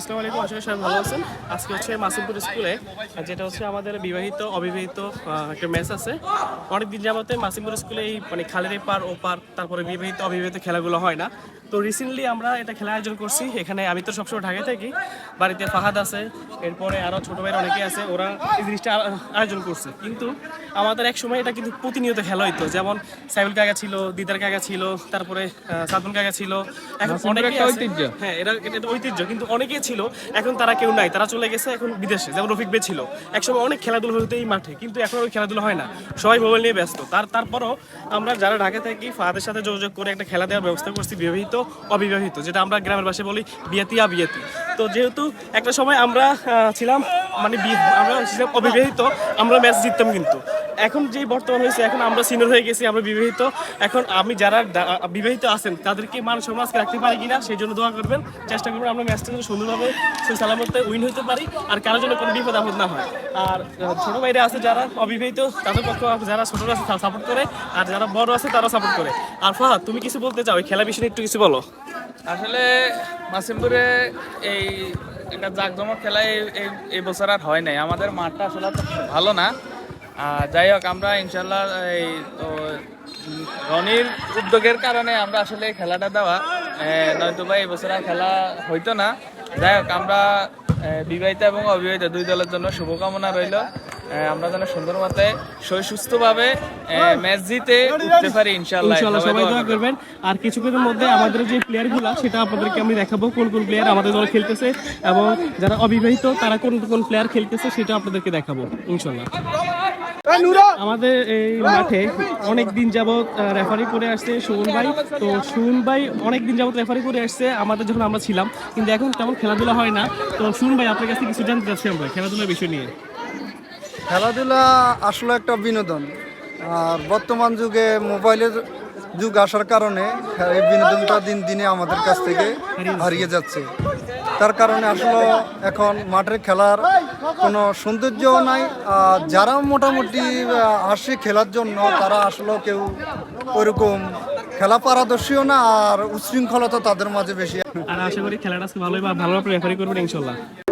আসসালামু আলাইকুম আশা করি সবাই ভালো আছেন। আজকে হচ্ছে মাসিমপুর স্কুলে যেটা হচ্ছে আমাদের বিবাহিত অবিবাহিত একটা ম্যাচ আছে। অনেকদিন যাবতে মাসিমপুর স্কুলে এই মানে খালের এপার ওপার তারপরে বিবাহিত অবিবাহিত খেলাগুলো হয় না। তো রিসেন্টলি আমরা এটা খেলা আয়োজন করছি। এখানে আমি তো সবসময় ঢাকায় থাকি বাড়িতে ফাহাদ আছে এরপরে আরও ছোটো ভাইয়ের অনেকে আছে ওরা এই জিনিসটা আয়োজন করছে। কিন্তু আমাদের এক সময় এটা কিন্তু প্রতিনিয়ত খেলা হইতো। যেমন সাইবুল কাকা ছিল দিদার কাকা ছিল তারপরে সাদুন কাকা ছিল। এখন অনেকে ঐতিহ্য। হ্যাঁ এটা এটা ঐতিহ্য। কিন্তু অনেকেই ছিল, এখন তারা কেউ নাই। তারা চলে গেছে এখন বিদেশে, যেমন রফিক বে ছিল। একসময় অনেক খেলাধুলো হতো এই মাঠে, কিন্তু এখন ওই খেলাধুলো হয় না। সবাই মোবাইল নিয়ে ব্যস্ত। তার, তারপরও আমরা যারা ঢাকা থাকি ফাদের সাথে যোগাযোগ করে একটা খেলা দেওয়ার ব্যবস্থা করছি, বিবাহিত, অবিবাহিত, যেটা আমরা গ্রামের ভাষায় বলি বিয়াতি আবিয়াতি। তো যেহেতু একটা সময় আমরা ছিলাম মানে আমরা ছিলাম অবিবাহিত, আমরা ম্যাচ জিততাম কিন্তু। এখন যেই বর্তমান হয়েছে, এখন আমরা সিনিয়র হয়ে গেছি, আমরা বিবাহিত। এখন আমি যারা বিবাহিত আছেন, তাদেরকে মান সমাজকে রাখতে পারি কিনা, সেই জন্য দোয়া করবেন। চেষ্টা করবেন আমরা ম্যাচটা যেন সুন্দরভাবে সালামতে উইন হতে পারি, আর কারোর জন্য কোনো বিপদ আপদ না হয়। আর ছোট ভাইরা আছে যারা অবিবাহিত, তাদের পক্ষ যারা ছোট আছে তারা সাপোর্ট করে, আর যারা বড় আছে তারা সাপোর্ট করে। আর ফাহাদ, তুমি কিছু বলতে চাও? এই খেলা বিষয়ে একটু কিছু বলো। আসলে মাসিমপুরে এই একটা জাকজমক খেলা এই- বছর আর হয় নাই। আমাদের মাঠটা আসলে ভালো না। যাই হোক আমরা ইনশাল্লাহ এই তো রনির উদ্যোগের কারণে আমরা আসলে এই খেলাটা দেওয়া। নয়তো বা এই বছর আর খেলা হইতো না। যাই হোক আমরা বিবাহিত এবং অবিবাহিত দুই দলের জন্য শুভকামনা রইল। আমরা যেন সুন্দর মতে সই সুস্থভাবে ম্যাচ জিতে উঠতে পারি ইনশাল্লাহ ইনশাআল্লাহ সবাই দোয়া করবেন। আর কিছুক্ষণের মধ্যে আমাদের যে প্লেয়ারগুলো সেটা আপনাদেরকে আমি দেখাবো। কোন কোন প্লেয়ার আমাদের দল খেলতেছে এবং যারা অবিবাহিত তারা কোন কোন প্লেয়ার খেলতেছে সেটা আপনাদেরকে দেখাবো ইনশাল্লাহ আমাদের এই মাঠে অনেক দিন যাবত রেফারি করে আসছে সুমন ভাই। তো সুমন ভাই অনেক দিন যাবত রেফারি করে আসছে আমাদের যখন আমরা ছিলাম। কিন্তু এখন তেমন খেলাধুলা হয় না। তো সুমন ভাই আপনার কাছে কিছু জানতে চাচ্ছি আমরা খেলাধুলার বিষয় নিয়ে। খেলাধুলা আসলে একটা বিনোদন। আর বর্তমান যুগে মোবাইলের যুগ আসার কারণে এই বিনোদনটা দিন দিনে আমাদের কাছ থেকে হারিয়ে যাচ্ছে। তার কারণে আসলে এখন মাঠের খেলার কোনো সৌন্দর্যও নাই। যারা মোটামুটি আসে খেলার জন্য, তারা আসলে কেউ ওইরকম খেলা পারদর্শীও না, আর উচ্ছৃঙ্খলতা তাদের মাঝে বেশি। আর আশা করি খেলাটা ভালোই বা ভালোভাবে রেফারি করবেন ইনশাল্লাহ।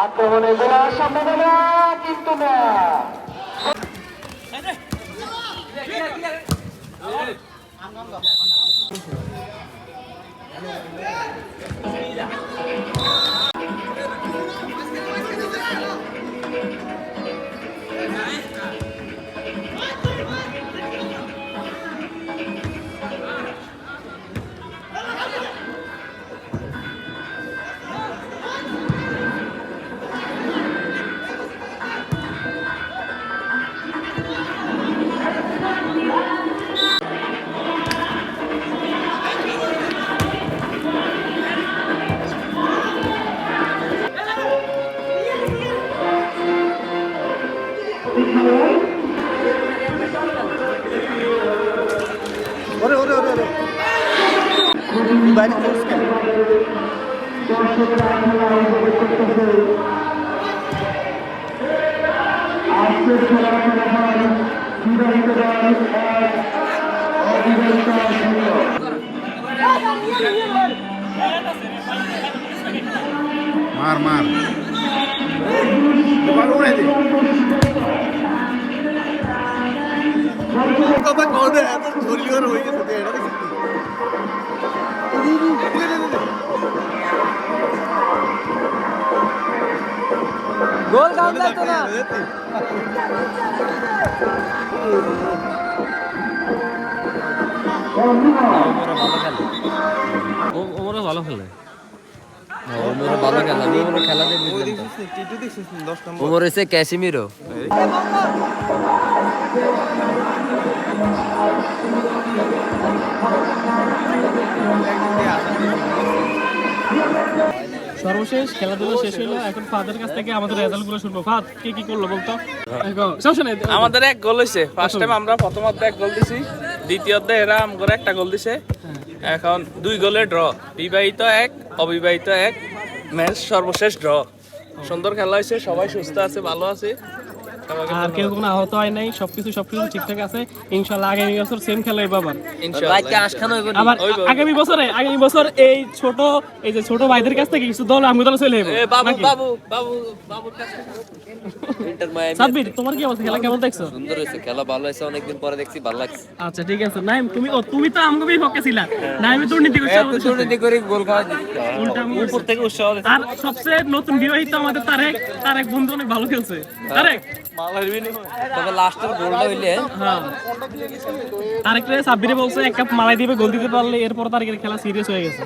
আক্রমণে গোলা সম্ভাবনা কিন্তু না। ওরে বাইরে চলছে কেন? মার মার ওমরা ভালো খেলে। ওমর ভালো খেলা। ওমর খেলা ওমর হচ্ছে ক্যাসিমিরো। সর্বশেষ খেলাধুলা শেষ হলো এখন কাছ থেকে আমাদের রেজাল্টগুলো শুনব। ফাদ, কে করল বলতো? আমাদের এক গোল হয়েছে ফার্স্ট টাইম আমরা প্রথম অর্ধে এক গোল দিছি। দ্বিতীয় অর্ধে এরা করে একটা গোল দিছে। এখন দুই গোলে ড্র বিবাহিত এক, অবিবাহিত এক। ম্যাচ সর্বশেষ ড্র সুন্দর খেলা হয়েছে সবাই সুস্থ আছে, ভালো আছে। আর কেউ কোনো আহত হয় নাই সবকিছু সবকিছু ঠিকঠাক আছে। ইনশাল্লাহ আগামী বছর সেম খেলা হবে আবার। আবার আগামী বছরে আগামী বছর এই ছোট এই যে ছোট ভাইদের কাছ থেকে কিছু দল আমি দলে চলে যাব বাবু বাবু বাবু সাব্বির তোমার কি অবস্থা? খেলা কেমন দেখছ? সুন্দর হয়েছে খেলা ভালো হয়েছে অনেকদিন পরে দেখছি ভালো লাগছে। আচ্ছা ঠিক আছে। নাইম তুমি ও তুমি তো ছিলা। নাইমে দুর্নীতি করছে দুর্নীতি করে গোল খাওয়া উল্টা উপর থেকে উৎসাহ আর সবচেয়ে নতুন বিবাহিত আমাদের তারেক তারেক বন্ধু অনেক ভালো খেলছে। তারেক তবে লাস্টের গোলটা হইলে হ্যাঁ। তারেক রে সাব্বিরে বলছে একটা কাপ মালাই দিবে গোল দিতে পারলে এরপর তারেকের খেলা সিরিয়াস হয়ে গেছে।